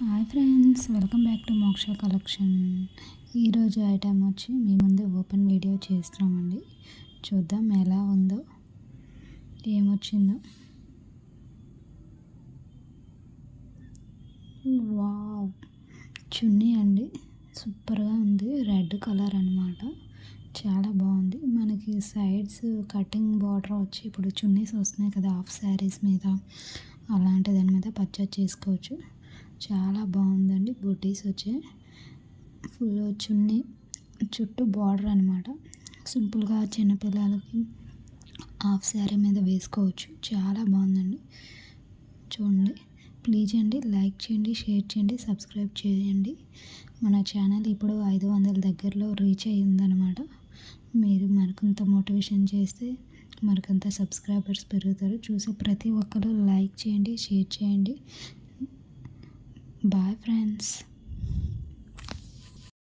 Hi friends welcome back to Moksha collection ఈరోజు item వచ్చి మీ ముందు ఓపెన్ వీడియో చేస్తున్నామండి. చూద్దాం ఎలా ఉందో ఏమొచ్చిందో. వావ్ చున్నీ అండి సూపర్గా ఉంది రెడ్ కలర్ అనమాట చాలా బాగుంది. మనకి సైడ్స్ కటింగ్ బార్డర్ వచ్చి ఇప్పుడు చున్నీస్ వస్తున్నాయి కదా హాఫ్ శారీస్ మీద. అలాంటి దాని మీద పర్చేజ్ చేసుకోవచ్చు. చాలా బాగుందండి బూటీస్ వచ్చే. ఫుల్ చున్నీ చుట్టూ బార్డర్ అనమాట సింపుల్గా చిన్నపిల్లలకి హాఫ్ శారీ మీద వేసుకోవచ్చు. చాలా బాగుందండి. చూడండి ప్లీజ్ అండి లైక్ చేయండి షేర్ చేయండి సబ్స్క్రైబ్ చేయండి. మన ఛానల్ ఇప్పుడు ఐదు వందల దగ్గరలో రీచ్ అయ్యిందనమాట మీరు మరికొంత మోటివేషన్ చేస్తే మరికొంత సబ్స్క్రైబర్స్ పెరుగుతారు. చూసే ప్రతి ఒక్కరు లైక్ చేయండి షేర్ చేయండి. Bye, friends.